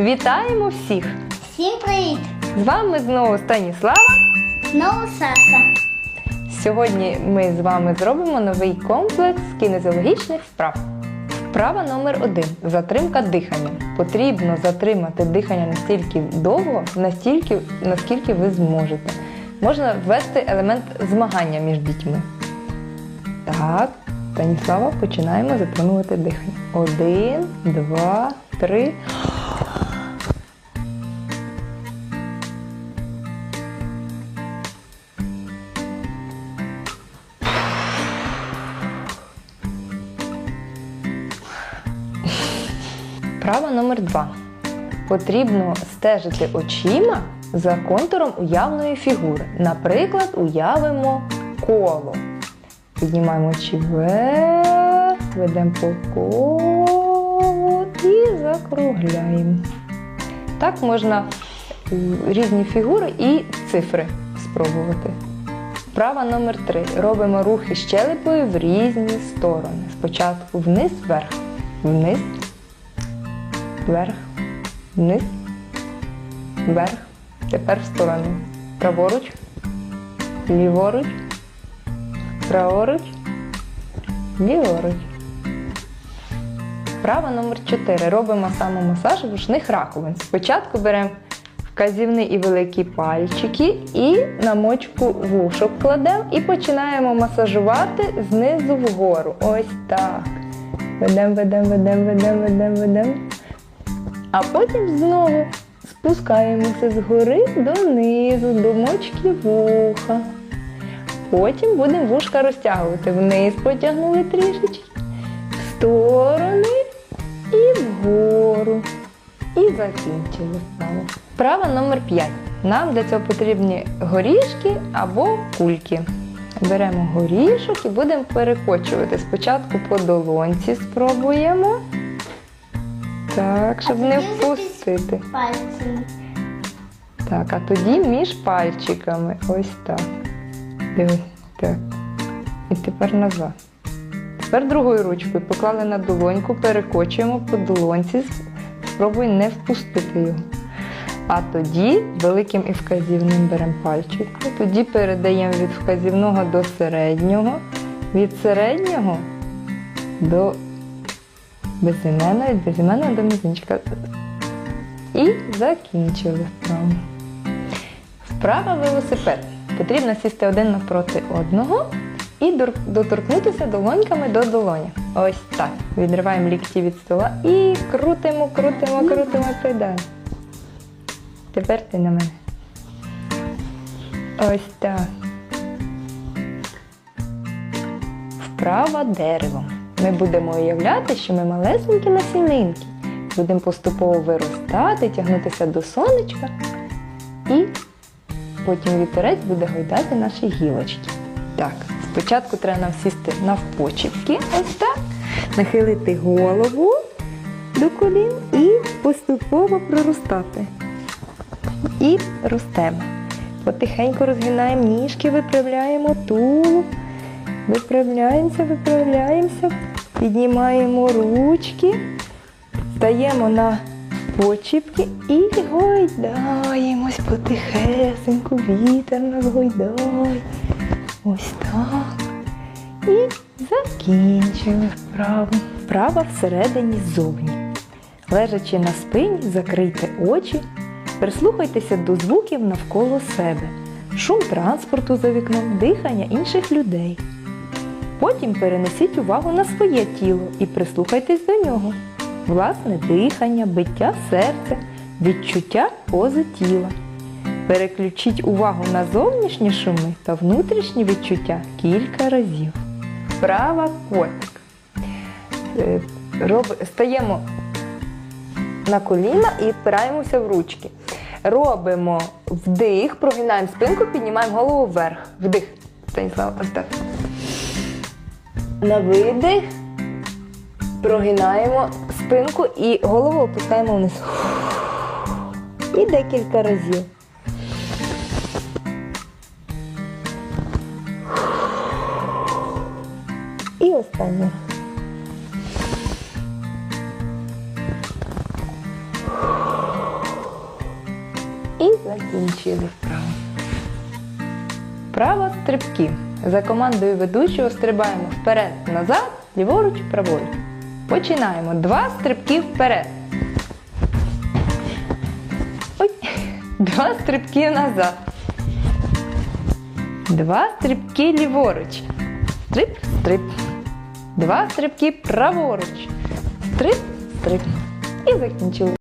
Вітаємо всіх! Всім привіт! З вами знову Станіслава. Знову Саша. Сьогодні ми з вами зробимо новий комплекс кінезіологічних вправ. Вправа номер один затримка дихання. Потрібно затримати дихання настільки довго, настільки, наскільки ви зможете. Можна ввести елемент змагання між дітьми. Так, Станіслава, починаємо затримувати дихання. Один, два, три. Вправа номер два. Потрібно стежити очима за контуром уявної фігури. Наприклад, уявимо коло. Піднімаємо очі вверх, ведемо по колу і закругляємо. Так можна е, різні фігури і цифри спробувати. Вправа номер 3 Робимо рухи щелепою в різні сторони. Спочатку вниз, вверх, вниз, вверх, вниз, вверх. Тепер в сторони. Праворуч, ліворуч, праворуч, ліворуч. Вправа номер 4 Робимо самомасаж вушних раковин. Спочатку беремо вказівний і великі пальчики і на мочку вушок кладемо і починаємо масажувати знизу вгору. Ось так. Ведемо, ведемо, ведемо, ведемо, ведемо, ведемо. А потім знову спускаємося згори донизу, до мочки вуха. Потім будемо вушка розтягувати. Вниз потягнули трішечки, в сторони і вгору. І закінчили вправо. Вправа номер 5. Нам для цього потрібні горішки або кульки. Беремо горішок і будемо перекочувати. Спочатку по долонці спробуємо. Так, щоб не впустити. Так, а тоді між пальчиками. Ось так. Дивись, так. І тепер назад. Тепер другою ручкою поклали на долоньку, перекочуємо по долонці, спробуй не впустити його. А тоді великим і вказівним беремо пальчик. І Тоді передаємо від вказівного до середнього, від середнього до безіменного, від безіменного до мізинчика. І закінчили вправу. Вправа велосипед. Потрібно сісти один навпроти одного і доторкнутися долоньками до долоні. Ось так. Відриваємо лікті від стола і крутимо, крутимо, крутимо педаль. Тепер ти на мене. Ось так. Вправа деревом. Ми будемо уявляти, що ми малесенькі насінинки. Будемо поступово виростати, тягнутися до сонечка, і потім вітерець буде гойдати наші гілочки. Так, спочатку треба нам сісти навпочіпки, ось так, нахилити голову до колін і поступово проростати. І ростемо. Потихеньку розгинаємо ніжки, виправляємо тулуб, виправляємося, виправляємося, піднімаємо ручки, стаємо на почіпки і гойдаємось потихесеньку, вітер нас гойдає. Ось так. І закінчили вправу. Вправа всередині ззовні. Лежачи на спині, закрийте очі, прислухайтеся до звуків навколо себе, шум транспорту за вікном, дихання інших людей. Потім перенесіть увагу на своє тіло і прислухайтесь до нього. Власне дихання, биття серця, відчуття пози тіла. Переключіть увагу на зовнішні шуми та внутрішні відчуття кілька разів. Вправа котик. Е, Стаємо на коліна і впираємося в ручки. Робимо вдих, прогинаємо спинку, піднімаємо голову вверх. Вдих. Станіслав, ось. На видих. Прогинаємо спинку і голову опускаємо вниз. І декілька разів. І останнє. І закінчили вправо. Вправо стрибки. За командою ведучого стрибаємо вперед, назад, ліворуч, праворуч. Починаємо. Два стрибки вперед. Ой. Два стрибки назад. Два стрибки ліворуч. Стрип, стрип. Два стрибки праворуч. Стрип, стрип. І закінчили.